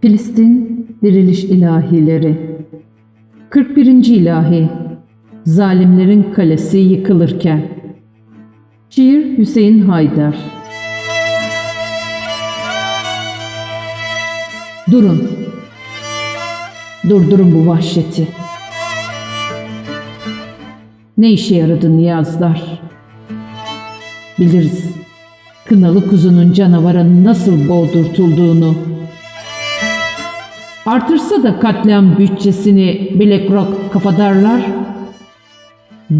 Filistin Diriliş İlahileri. 41. İlahi Zalimlerin Kalesi Yıkılırken. Şiir Hüseyin Haydar. Durun. Durdurun bu vahşeti. Ne işe yaradı niyazlar? Biliriz kınalı kuzunun canavara nasıl boğdurtulduğunu Artırsa da katliam bütçesini BlackRock kafadarlar,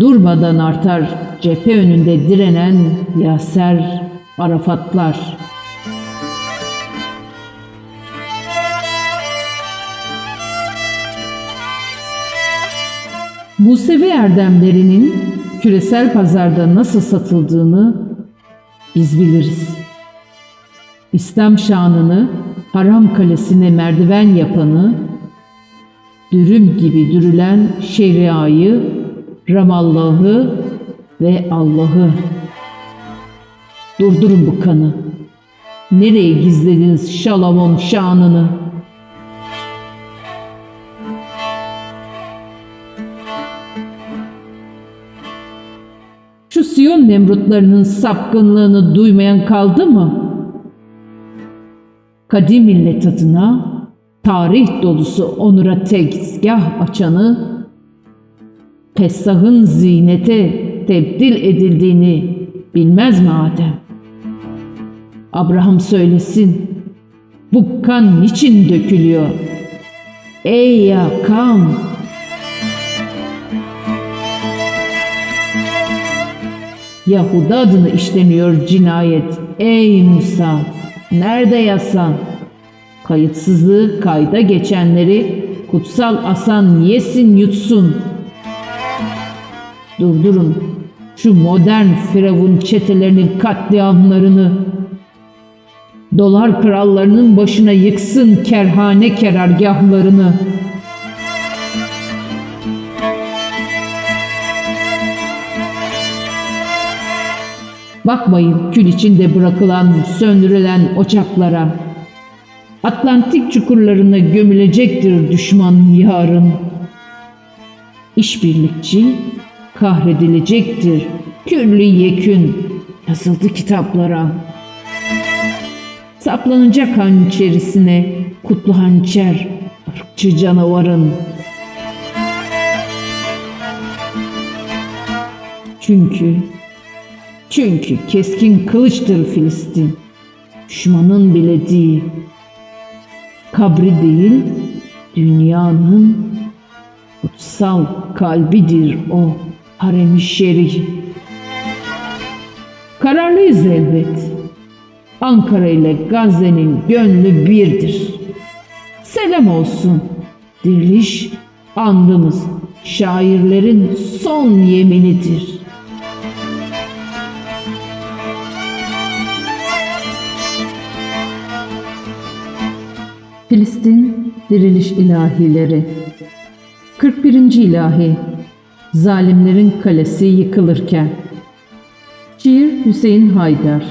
durmadan artar cephe önünde direnen Yaser Arafatlar. Musevi erdemlerinin küresel pazarda nasıl satıldığını biz biliriz. İslam şanını haram kalesine merdiven yapanı, dürüm gibi dürülen şeriayı, Ramallah'ı ve Allah'ı. Durdurun bu kanı. Nereye gizlediniz Şalamon şanını? Siyon nemrutlarının sapkınlığını duymayan kaldı mı? kadim millet adına tarih dolusu onura tezgah açanı, Pessah'ın zinete tebdil edildiğini bilmez mi Adem? Abraham söylesin, bu kan niçin dökülüyor? Ey ya kan! Yahuda adını işleniyor cinayet. Ey Musa! Nerede yasan? Kayıtsızlığı kayda geçenleri kutsal asan yesin yutsun. Durdurun şu modern firavun çetelerinin katliamlarını. Dolar krallarının başına yıksın kerhane kerargahlarını. Bakmayın kül içinde bırakılan, söndürülen ocaklara. Atlantik çukurlarına gömülecektir düşman yarın. İşbirlikçi kahredilecektir küllü yekün yazıldı kitaplara. Saplanacak hançerisine kutlu hançer ırkçı canavarın. Çünkü çünkü keskin kılıçtır Filistin. Düşmanın bile değil. Kabri değil, dünyanın kutsal kalbidir o harem-i. Kararlıyız elbet. Ankara ile Gazze'nin gönlü birdir. Selam olsun. Diriliş andımız şairlerin son yeminidir.'' Filistin Diriliş İlahileri 41. İlahi Zalimlerin Kalesi Yıkılırken Şiir Hüseyin Haydar